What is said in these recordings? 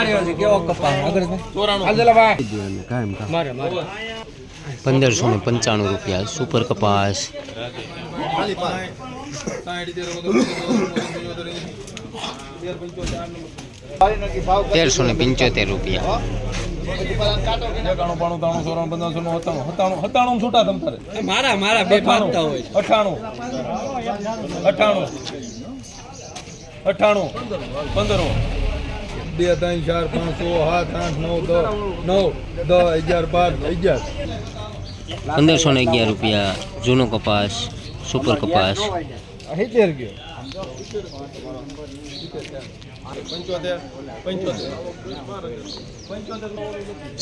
બતાડ્યો છે કેવો કપાસ? મારે મારે. પંદરસો ને પંચાણું રૂપિયા સુપર કપાસ. તેરસો ને પંચોતેર રૂપિયા. મારા મારા બે ભાગતા હોય. અઠાણું. અઠાણું. અઠાણું. પંદરો બે ત્રણ ચાર પાંચ છ સાત આઠ નવ દસ નવ દસ અગિયાર બાર અગિયાર. પંદરસો ને અગિયાર રૂપિયા જૂનો કપાસ સુપર કપાસ. સિત્તેર ગયો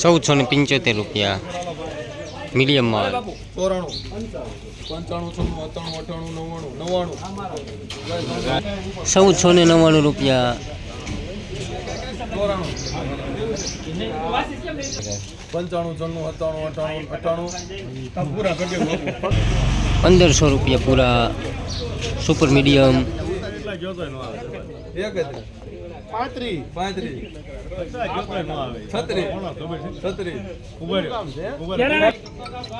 ચૌદસો ને પંચોતેર રૂપિયા. મીડિયમ માલ. ચોરાણું. પંચાણું છન્નું અઠાણું નવ્વાણું નવ્વાણું. ચૌદસો ને નવ્વાણું રૂપિયા પંચાણું સત્તાણું અઠાણું પૂરા. પંદરસો રૂપિયા પૂરા સુપર મીડિયમ. પાંત્રીસ. પાંત્રીસ.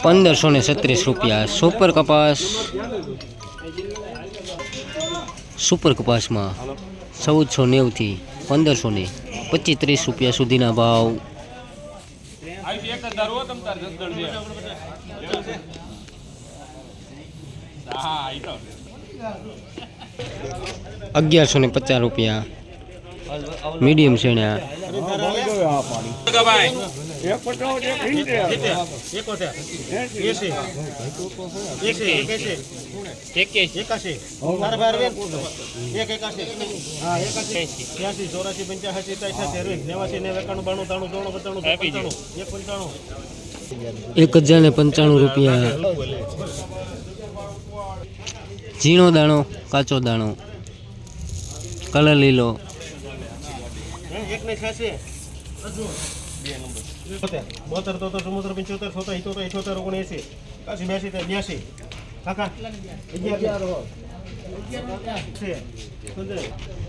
પંદરસો ને છત્રીસ રૂપિયા. સુપર કપાસ. સુપર કપાસમાં ચૌદસો નેવથી પંદરસો ને પચીસ ત્રીસ રૂપિયા સુધીના ભાવ. અગિયારસો ને પચાસ રૂપિયા. મીડિયમ શેણ્યા ચોરાસી પંચ્યાસી અઠ્યાસી નેવાસી નેવું એકાણું બાણું ત્રાણું ચોણું પચાણું એક પંચાણું એક હજાર ને પંચાણું રૂપિયા ઝીણો દાણો, કાચો દાણો. કલર લીલો. એક ને છ્યાસી બોતેર તોતેર ચુમ્મોતેર પંચોતેર છોતેર ઇઠોતેર ઇઠોતેર ઓગણએંસી. એકાસી બ્યાસી ત્રણ બ્યાસી કાકા?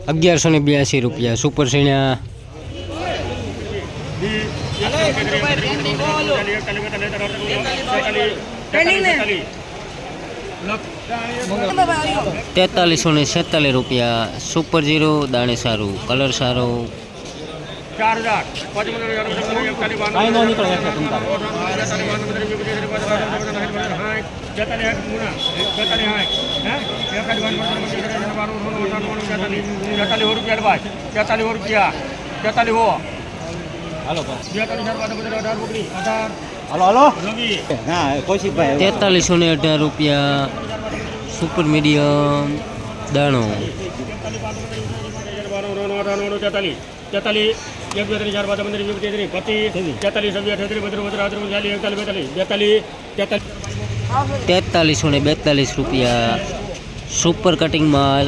અગિયારસો ને બ્યાસી રૂપિયા. સુપર શેણ્યા તેતાલીસો ને છેતાલીસ રૂપિયા. સુપર જીરો દાણે સારું કલર સારો. ચાર હજાર કાંઈ નો નીકળે તેતાલીસ રૂપિયા તેતાલીસ હો હાલો હાલો હાલો. ભાઈ તેતાલીસો ને અઢાર રૂપિયા સુપર મીડિયમ દાણો. તેતાલીસ તેતાલીસ એક બે ચાર પાંચ પંદર વીસ તેત્રીસ પચીસ તેતાલીસ છવ્વીસ અઠ્યાત્રીસ બત્રીસ બત્રીસ આત્રીસ ચાલીસ એકતાલીસ બેતાલીસ બેતાલીસ તેતાલીસ. તેતાલીસો ને બેતાલીસ રૂપિયા. સુપર કટિંગ માલ.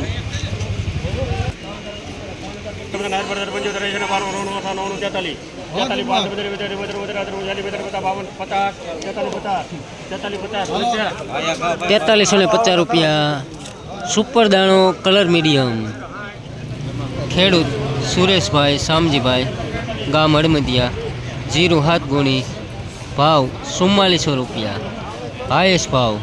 બેતાલીસ તેતાલીસો. ને પચાસ રૂપિયા. સુપર દાણો કલર મીડિયમ ખેડૂત. સુરેશભાઈ શામજીભાઈ ગામ હળમદિયા જીરું હાથ ગુણી ભાવ ચુમ્માલીસો રૂપિયા હાઈએસ્ટ ભાવ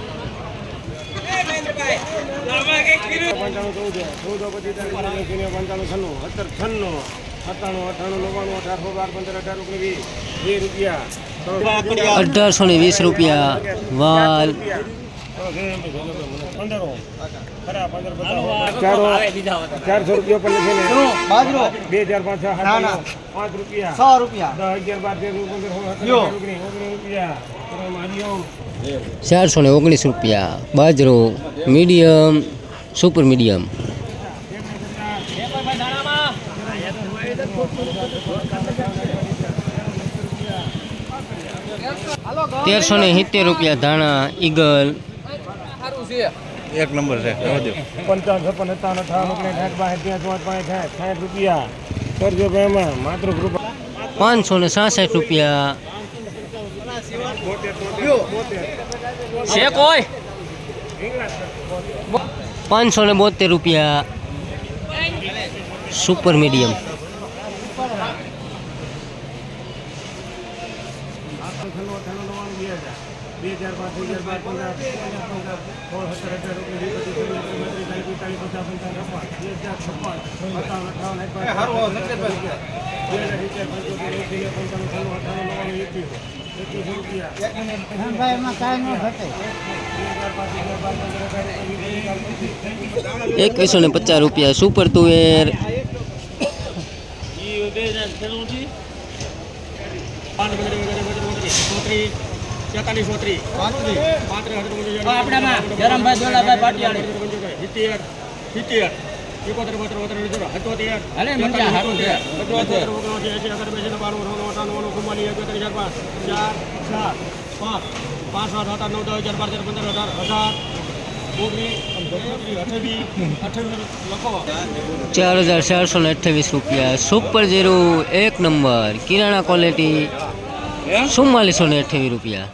પંચાણું ચૌદ ચૌદ પચીસ પંચાણું છન્નું સત્તર છન્નું સત્તાણું અઠાણું નવ્વાણું અઢારસો બાર પંદર અઢાર ઓગણીસ વીસ વીસ રૂપિયા અઢારસો ને વીસ રૂપિયા વાલ. પંદરો ખરા પંદર ચારો ચારસો રૂપિયા પણ લખે ને બે ચાર પાંચ છ સાત આઠ, પાંચ રૂપિયા. સો રૂપિયા. દસ અગિયાર બાર તેર ચૌદ, પંદર સોળ સત્તર અઢાર, ઓગણીસ ઓગણીસ રૂપિયા. હરિઓમ ચારસો ને ઓગણીસ રૂપિયા. બાજરો મીડિયમ સુપર મીડિયમ. તેરસો ને સિત્તેર રૂપિયા ધાણા ઈગલ. એક નંબર છે પંચાવન છપ્પન સત્તાવન અઠાવન ઓગણીસ સાઠ બાસઠ ત્યાં પાંચ સાઠ રૂપિયા. કરજો એમાં માત્ર પાંચસો ને સાસઠ રૂપિયા. છે કોઈ પાંચસો ને બોતેર રૂપિયા. Super medium. બે હજાર પાંચ હજાર બાર પંદર પંદર સોળ સત્તર હજાર ચાલીસ પિસ્તાલીસ પચાસ પંચાવન છપ્પન બે હજાર છપ્પન સત્તાવન અઠાવન એકાવન બે હજાર સિત્તેર પંચોતેર એંસી ને પંચાણું છન્નું અઠાણું નવ્વાણું એકવીસ એકવીસો રૂપિયા બે હજાર હજાર એકવીસો ને પચાસ રૂપિયા સુપર તુવેર તેતાલીસ ચોત્રીસ આપણામાં જયરામભાઈ દોલાભાઈ પાટિયાણી. સિત્તેર સિત્તેર. એકોતેર બોતેર બોતેર અઠ્યોતેર હાલે, મંજા, છે. પંચોતેર ઓગણસી એસી અગર બેસી બાણું ત્રાણું અઠાણું ઓગણું ચુમ્માલીસ એકોતેર હજાર પાંચ ચાર ચાર પાંચ પાંચ સાત સાત નવ દસ હજાર બાર તેર પંદર હજાર અઠાવીસ ચાર હજાર ચારસો ને અઠ્ઠાવીસ રૂપિયા. સુપર ઝીરો એક નંબર કિરાણા ક્વોલિટી ચુમ્માલીસો ને અઠ્ઠાવીસ રૂપિયા.